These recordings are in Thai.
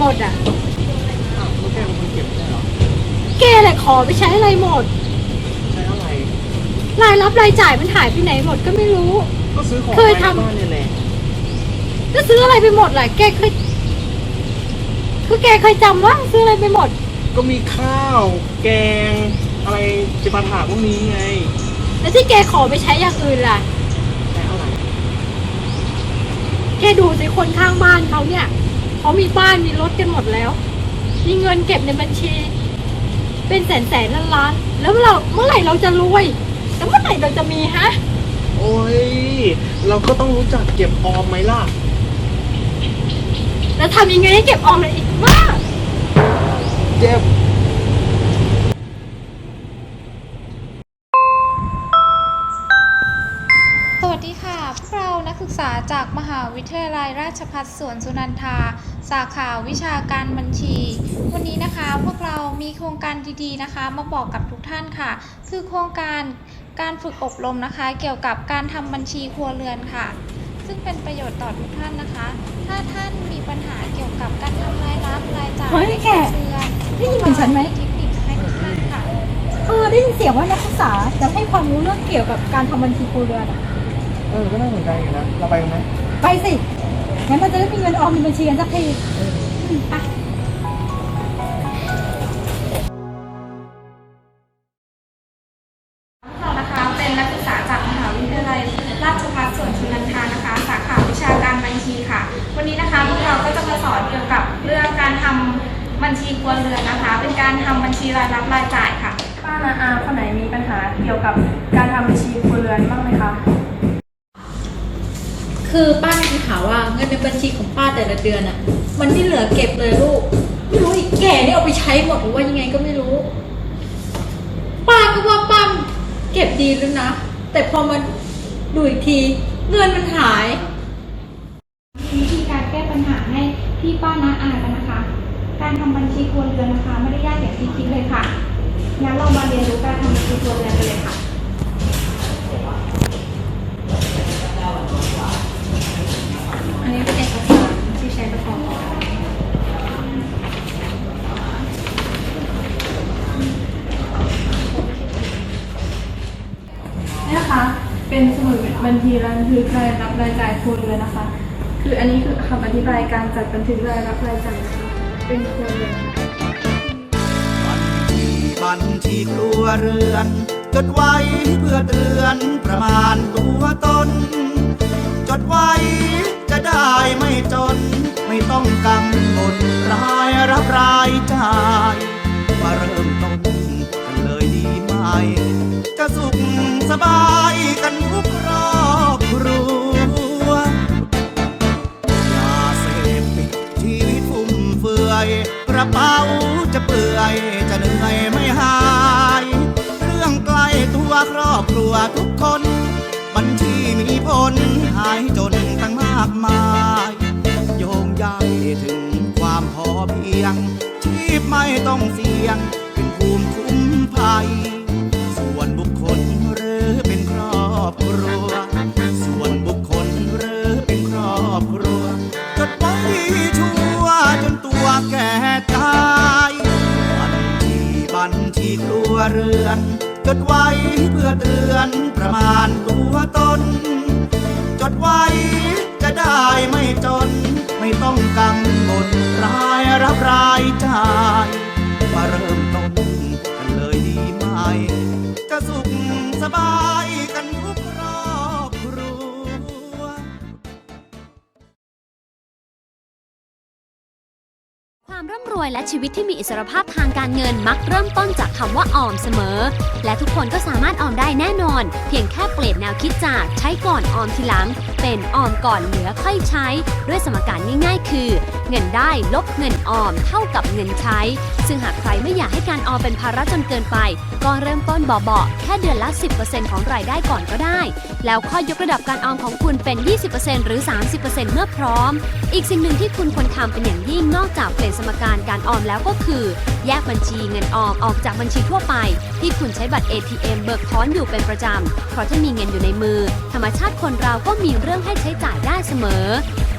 หมดอะ อ้าวแล้วแกเป็นคนเก็บไม่ใช่เหรอ แกแหละขอไปใช้อะไรหมด ใช้อะไร รายรับรายจ่ายมันหายไปไหนหมดก็ไม่รู้ ก็ซื้อของเคยไว้ในทำบ้านเนี่ยแหละจะซื้ออะไรไปหมดล่ะแกเคย คือแกเคยจำว่าซื้ออะไรไปหมด ก็มีข้าว แกง อะไรจิปาถะพวกนี้ไง แล้วที่แกขอไปใช้อย่างอื่นล่ะ ใช้อะไร แกดูสิคนข้างบ้านเขาเนี่ยเขามีบ้านมีรถกันหมดแล้ว มีเงินเก็บในบัญชี เป็นแสนแสนล้านล้านๆแล้วเราเมื่อไหร่เราจะรวยแล้วเมื่อไหร่เราจะมีฮะโอ้ย เราก็ต้องรู้จักเก็บออมไหมล่ะ แล้วทำยังไงให้เก็บออมเลยอีกมากเจ็บ จากมหาวิทยาลัยราชภัฏสวนสุนันทา สาขาวิชาการบัญชี วันนี้นะคะพวกเรามีโครงการดีๆนะคะ มาบอกกับทุกท่านค่ะ คือโครงการการฝึกอบรมนะคะ เกี่ยวกับการทำบัญชีครัวเรือนค่ะ ซึ่งเป็นประโยชน์ต่อทุกท่านนะคะ ถ้าท่านมีปัญหาเกี่ยวกับการทำรายรับรายจ่ายเฮ้ยในแกครัวเรือนได้ยินเหมือนฉันไหม เทคนิคให้ทุกท่านค่ะ เออได้ยินเสียงว่านักศึกษาจะให้ความรู้เรื่องเกี่ยวกับการทำบัญชีครัวเรือนอะ เออ ก็น่าสนใจอยู่นะ เราไปกันไหมไปสิงั้นเราจะได้มีเงินออมในบัญชีกันสักทีมไปเรานะคะเป็นนักศึกษาจากมหาวิทยาลัยราชภัฏสวนชุนันทานะคะ สาขาวิชาการบัญชีค่ะ วันนี้นะคะพวกเราก็จะมาสอนเกี่ยวกับเรื่องการทำบัญชีครัวเรือนนะคะ เป็นการทำบัญชีรายรับรายจ่ายค่ะ ป้านาอาคนไหนมีปัญหาเกี่ยวกับการทำบัญชีครัวเรือนบ้างไหม คือป้ามีปัญหาว่าเงินในบัญชีของป้าแต่ละเดือนอะมันไม่เหลือเก็บเลยลูก ไม่รู้อีกแก่นี่เอาไปใช้หมดหรือว่ายังไงก็ไม่รู้ ป้าก็ว่าป้าเก็บดีแล้วนะ แต่พอมันดูอีกที เงินมันหาย วิธีการแก้ปัญหาให้พี่ป้านาอากันนะคะ การทำบัญชีครัวเรือนนะคะ ไม่ได้ยากอย่างที่คิดเลยค่ะ งั้นเรามาเรียนรู้การทำบัญชีครัวเรือนกันเลยค่ะ ทีรายบันทึกรายรับรายจ่ายครัวเรือนนะคะ คืออันนี้คือคำอธิบายการจัดบันทึกรายรับรายจ่ายนะคะเป็นครัวเรือนบัญชีครัวเรือนจดไว้เพื่อเตือนประมาณตัวตน จดไว้จะได้ไม่จน ไม่ต้องกังวลรายรับรายจ่ายมาเริ่มต้นกันเลยดีไหมจะสุขสบายกันทุกรอบค รัวยาเสพติดชีวิตฟุ่มเฟือยกระเป๋าจะเปื่อยจะเหนื่อยไม่หาย เรื่องใกล้ตัวครอบครัวทุกคน บัญชีมีผลหายจนตั้งมากมาย โยงใยถึงความพอเพียง ชีพไม่ต้องเสี่ยง เป็นภูมิคุ้มภัย ส่วนบุคคลหรือเป็นครอบครัว ชีบัญชีครัวเรือน จดไว้เพื่อเตือนประมาณตัวตน จดไว้จะได้ไม่จน ไม่ต้องกังวลรายรับรายจ่ายมาเริ่มต้นกันเลยดีไหมจะสุขสบาย และชีวิตที่มีอิสรภาพทางการเงินมักเริ่มต้นจากคำว่าออมเสมอ และทุกคนก็สามารถออมได้แน่นอน เพียงแค่เปลี่ยนแนวคิดจากใช้ก่อนออมทีหลัง เป็นออมก่อนเหลือค่อยใช้ ด้วยสมการง่าย ๆ คือ เงินได้ลบเงินออมเท่ากับเงินใช้ ซึ่งหากใครไม่อยากให้การออมเป็นภาระจนเกินไป ก็เริ่มต้นเบาๆแค่เดือนละ 10%ของรายได้ก่อนก็ได้ แล้วค่อยยกระดับการออมของคุณเป็น 20%หรือ 30%เมื่อพร้อม อีกสิ่งหนึ่งที่คุณควรทำเป็นอย่างยิ่งนอกจากเปลี่ยนสมการการออมแล้วก็คือ แยกบัญชีเงินออมออกจากบัญชีทั่วไป ที่คุณใช้บัตร ATM เบิกถอนอยู่เป็นประจำ เพราะถ้ามีเงินอยู่ในมือ ธรรมชาติคนเราก็มีเรื่องให้ใช้จ่ายได้เสมอ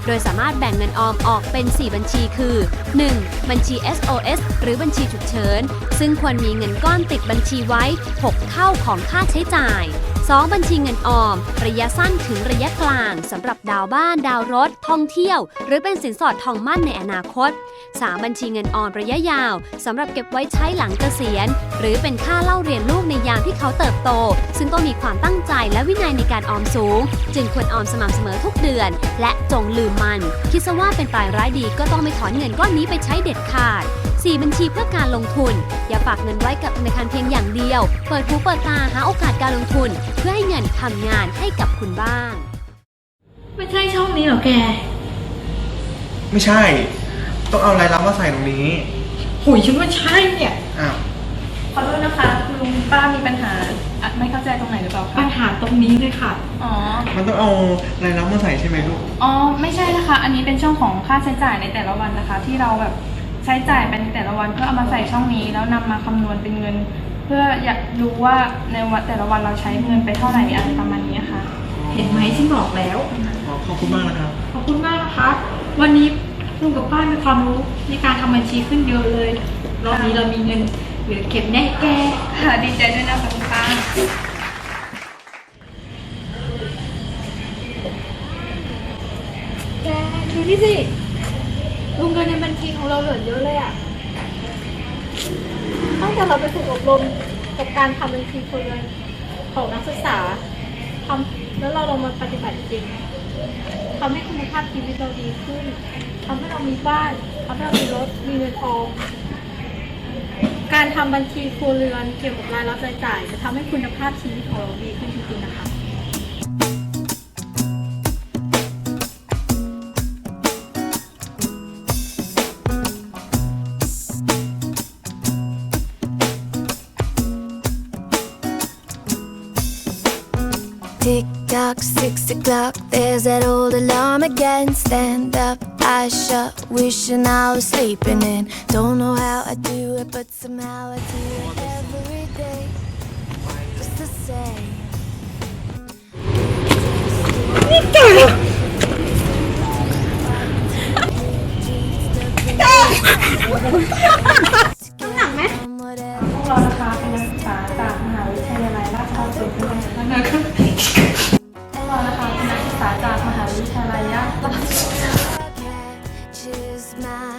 โดยสามารถแบ่งเงินออมออกเป็น 4 บัญชีคือ 1. บัญชี SOS หรือบัญชีฉุกเฉิน ซึ่งควรมีเงินก้อนติดบัญชีไว้ 6 เท่าของค่าใช้จ่าย 2. บัญชีเงินออม ระยะสั้นถึงระยะกลางสำหรับดาวบ้าน ดาวรถ ท่องเที่ยว หรือเป็นสินสอดทองมั่นในอนาคต 3. บัญชีเงินออมระยะยาวสำหรับเก็บไว้ใช้หลังเกษียณ หรือเป็นค่าเล่าเรียนลูกในยามที่เขาเติบโต ซึ่งต้องมีความตั้งใจและวินัยในการออมสูง จึงควรออมสม่ำเสมอทุกเดือน และจงลืมมัน คิดซะว่าเป็นปลายร้ายดีก็ต้องไม่ถอนเงินก้อนนี้ไปใช้เด็ดขาด 4 บัญชีเพื่อการลงทุน อย่าฝากเงินไว้กับธนาคารเพียงอย่างเดียว เปิดหูเปิดตาหาโอกาสการลงทุน เพื่อให้เงินทำงานให้กับคุณบ้าง ไม่ใช่ช่องนี้เหรอแก ไม่ใช่ ต้องเอารายรับมาใส่ตรงนี้หุยฉันว่าใช่เนี่ย อ้าวขอโทษนะคะคุณลุงป้ามีปัญหาอะไม่เข้าใจตรงไหนหรือเปล่าปัคะญหาตรงนี้เลยค่ะ อ๋อ มันต้องเอารายรับมาใส่ใช่ไหมลูก อ๋อ ไม่ใช่นะคะ อันนี้เป็นช่องของค่าใช้จ่ายในแต่ละวันนะคะ ที่เราแบบ ใช้จ่ายไปในแต่ละวันเพื่อเอามาใส่ช่องนี้ แล้วนำมาคำนวณเป็นเงิน เพื่ออยากรู้ว่าในวันแต่ละวันเราใช้เงินไปเท่าไหร่อะไรประมาณนี้ค่ะ เห็นไหมฉันบอกแล้วขอขอบคุณมากนะครับขอบคุณมากนะคะวันนี้ลุงกับป้ามีความรู้ในการทำบัญชีขึ้นเยอะเลยรอบนี้เรามีเงินเหลือเก็บแน่แกค่ะดีใจด้วยนะคะคุณป้าแกดูนี่สิ ลุงเงินในบัญชีของเราเหลือเยอะเลยอะตั้งแต่เราไปฝึกอบรมกับการทำบัญชีครัวเรือนของนักศึกษาทำแล้วเราลงมาปฏิบัติจริงทำให้คุณภาพชีวิตเราดีขึ้นทำให้เรามีบ้านทำให้เรามีรถมีเงินออมการทำบัญชีครัวเรือนเกี่ยวกับรายรับรายจ่าย จะทำให้คุณภาพชีวิตของเราดีขึ้นจริงๆนะ คะ Tick tock, six o'clock, there's that old alarm again. Stand up, eyes shut, wishing I was sleeping in. Don't know how I do it, but somehow I do it every day. Just the same. smile.